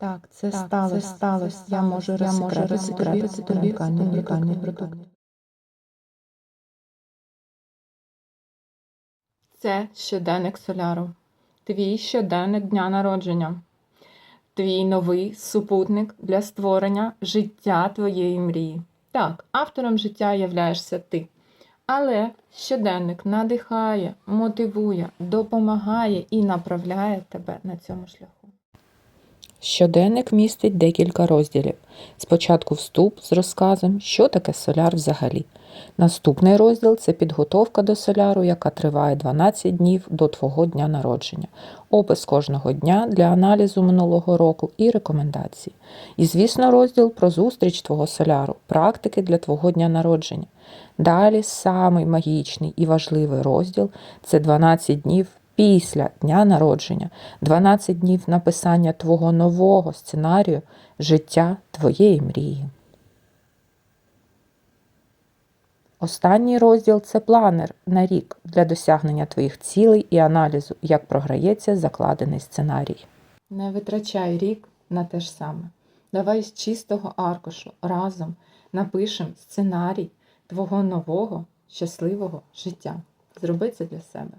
Так, це Так, сталося, це сталося. Я можу Я можу розсекретити унікальний унікальний продукт. Це щоденник соляру. Твій щоденник дня народження. Твій новий супутник для створення життя твоєї мрії. Так, автором життя являєшся ти. Але щоденник надихає, мотивує, допомагає і направляє тебе на цьому шляху. Щоденник містить декілька розділів. Спочатку вступ з розказом, що таке соляр взагалі. Наступний розділ це підготовка до соляру, яка триває 12 днів до твого дня народження, опис кожного дня для аналізу минулого року і рекомендації. І, звісно, розділ про зустріч твого соляру, практики для твого дня народження. Далі самий магічний і важливий розділ це 12 днів після дня народження, 12 днів написання твого нового сценарію життя твоєї мрії. Останній розділ це планер на рік для досягнення твоїх цілей і аналізу, як програється закладений сценарій. Не витрачай рік на те ж саме. Давай з чистого аркушу разом напишемо сценарій твого нового щасливого життя. Зроби це для себе.